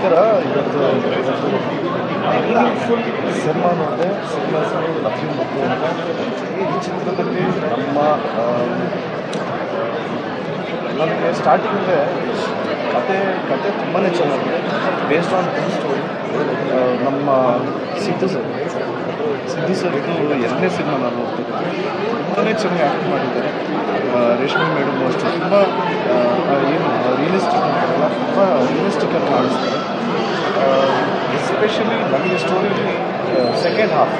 ನಮಸ್ಕಾರ ಇವತ್ತು ಸಿನಿಮಾ ನೋಡಿದೆ ಸಿನಿಮಾ ಲಕ್ಷ್ಮೀ ಮತ್ತು ಈ ಚಿತ್ರದಲ್ಲಿ ನಮ್ಮ ನನಗೆ ಸ್ಟಾರ್ಟಿಂಗಲ್ಲೇ ಕತೆ ಕತೆ ತುಂಬಾ ಚೆನ್ನಾಗಿದೆ. ಬೇಸ್ಡ್ ಆನ್ ಟ್ರೂ ಸ್ಟೋರಿ ನಮ್ಮ ಸಿದ್ದು ಸರ್ ಸಿದ್ದು ಸರ್ ಇದು ಎರಡನೇ ಸಿನಿಮಾ ನಾನು ನೋಡ್ತಿದ್ದೆ ತುಂಬಾ ಚೆನ್ನಾಗಿ ಆ್ಯಕ್ಟ್ ಮಾಡಿದ್ದಾರೆ. ರೇಷ್ಮೆ ಮೇಡಮ್ ಅಷ್ಟೇ. ತುಂಬ ಏನು ರಿಯಲಿಸ್ಟಿಕ್ ತುಂಬ ರಿಯಲಿಸ್ಟಿಕ್ ಆಗಿ ಕಾಣಿಸ್ತಾರೆ ಎಸ್ಪೆಷಲಿ ನನಗೆ ಸ್ಟೋರಿಲಿ ಸೆಕೆಂಡ್ ಹಾಫ್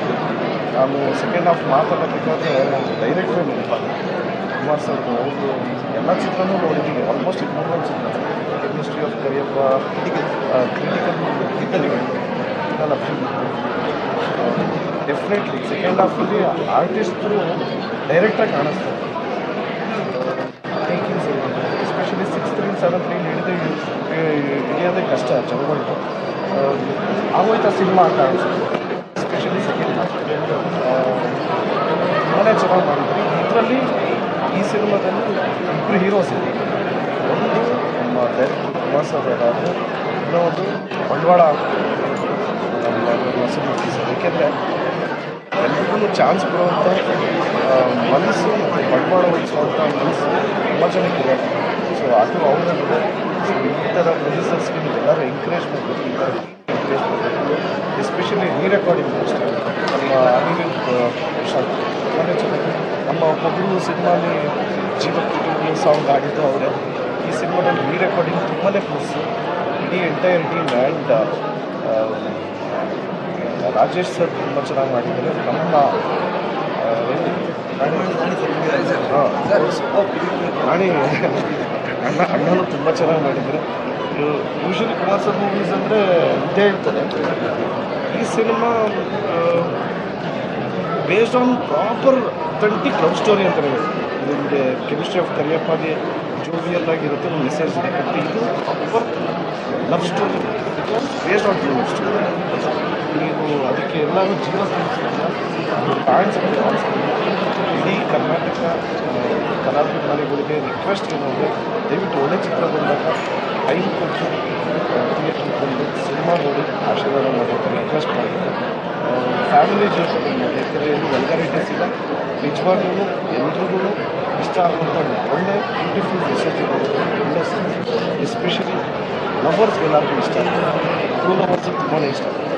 ನಾನು ಸೆಕೆಂಡ್ ಹಾಫ್ ಮಾತಾಡಬೇಕಾದ್ರೆ ಡೈರೆಕ್ಟ್ರೇ ನೆನಪಾಗ ಕುಮಾರ್ ಸರ್ ಅವರು ಎಲ್ಲ ಚಿತ್ರನೂ ನೋಡಿದ್ದೀನಿ ಆಲ್ಮೋಸ್ಟ್ ಇನ್ನೊಂದು ಚಿತ್ರ chemistry of Kariyappa critical critical Lakshmi definitely second ಹಾಫಲ್ಲಿ ಆರ್ಟಿಸ್ಟರು ಡೈರೆಕ್ಟಾಗಿ ಕಾಣಿಸ್ತಾರೆ especially six three seven three ಹಿಡಿಯೋದೇ ಕಷ್ಟ ಚಳವಳಿ ಆಗೋಯ್ತಾ ಸಿನಿಮಾ ಅಂತ ಅನಿಸುತ್ತೆ. ಎಸ್ಪೆಷಲಿ ಸೆಕೆಂಡ್ ಹಾಫ್ ತುಂಬಾ ಚೆನ್ನಾಗಿ ಮಾಡಿದ್ವಿ ಇದರಲ್ಲಿ ಈ ಸಿನಿಮಾದಲ್ಲಿ ಇಬ್ಬರು ಹೀರೋಸ್ ಇದೆ ಒಂದು ನಮ್ಮ ಡೈರೆಕ್ಟರ್ ಕುಮಾರ್ ಸರ್ ಅವರಾದರೆ ಇನ್ನೊಂದು ಬಂಡವಾಳ ಏಕೆಂದರೆ ಎಲ್ರಿಗೂ ಚಾನ್ಸ್ ಕೊಡುವಂಥ ಮನಸ್ಸು ಮತ್ತು ಬಂಡವಾಳ ವಹಿಸುವಂಥ ಮನಸ್ಸು, ತುಂಬ ಜನಕ್ಕಿದೆ ಸೊ ಅದು ಅವರ ಈ ಥರ ಪ್ರೊಡ್ಯೂಸರ್ಸ್ಗೆ ಎಲ್ಲರೂ ಎಂಕರೇಜ್ ಮಾಡಬೇಕು ಈ ಥರ ಎಂಕರೇಜ್ ಮಾಡಬೇಕು ಎಸ್ಪೆಷಲಿ ರೀ ರೆಕಾರ್ಡಿಂಗ್ ಅಷ್ಟೇ ನಮ್ಮ ಅನಿಲ್ ಪ್ರಶಾಂತ್ ತುಂಬಾ ಚೆನ್ನಾಗಿ ನಮ್ಮ ಒಬ್ಬೊಬ್ಬರು ಸಿನಿಮಾಲಿ ಜೀವಕ್ಕೆ ಸಾಂಗ್ ಆಡಿದ್ದು ಅವರೇ. ಈ ಸಿನಿಮಾದಲ್ಲಿ ರೀ ರೆಕಾರ್ಡಿಂಗ್ ತುಂಬಾ ಪ್ಲಸ್ ಇಡೀ entire team and Rajesh sir ತುಂಬ ಚೆನ್ನಾಗಿ ಮಾಡಿದ್ದಾರೆ. ನಮ್ಮ? ಹಾಂ. ರಾಣಿ. ಅಣ್ಣ, ಅಣ್ಣನೂ ತುಂಬ ಚೆನ್ನಾಗಿ ಮಾಡಿದ್ದಾರೆ ಯೂಶಲಿ ಕುಮಾರ್ ಮೂವೀಸ್ ಅಂದರೆ ಇದೇ ಇರ್ತದೆ ಈ cinema based on proper authentic love story ಅಂತ ಹೇಳಿ ನಿಮಗೆ ಕೆಮಿಸ್ಟ್ರಿ ಆಫ್ ಕರಿಯಪ್ಪಾಗಿ ಜೋವಿಯಲ್ ಆಗಿರುತ್ತೆ ಒಂದು ಮೆಸೇಜ್ ಇದೆ ಬಟ್ ಇದು proper love story based on love story ನೀವು ಅದಕ್ಕೆ ಎಲ್ಲರೂ ಜೀವ ಫ್ಯಾನ್ಸ್ ಇಡೀ ಕಲಾಭಿಮಾನಿಗಳಿಗೆ ರಿಕ್ವೆಸ್ಟ್ ಏನು ಅಂದರೆ ದಯವಿಟ್ಟು ಒಳ್ಳೆ ಚಿತ್ರ ಬಂದಾಗ ಟೈಮ್ ಕೊಟ್ಟು ಥಿಯೇಟ್ರಿಗೆ ಬಂದು ಸಿನಿಮಾ ನೋಡಿ ಆಶೀರ್ವಾದ ಮಾಡಬೇಕು ರಿಕ್ವೆಸ್ಟ್ ಮಾಡ್ತೀನಿ ಫ್ಯಾಮಿಲಿ ಜೊತೆ ಯಾಕಂದರೆ ಏನು ವಲ್ಗಾರಿಟೀಸ್ ಇಲ್ಲ ನಿಜವಾಗ್ಲೂ ಎಲ್ರಿಗೂ ಇಷ್ಟ ಆಗುವಂಥ ಒಳ್ಳೆ ಬ್ಯೂಟಿಫುಲ್ ಮೆಸೇಜ್ ಇರೋದು ಒಳ್ಳೆ ಎಸ್ಪೆಷಲಿ ಲವರ್ಸ್ಗೆ ಎಲ್ಲರಿಗೂ ಇಷ್ಟ ಆಗುತ್ತೆ ಟ್ರೂ ಲವರ್ಸಿಗೆ ತುಂಬಾ ಇಷ್ಟ ಆಗುತ್ತೆ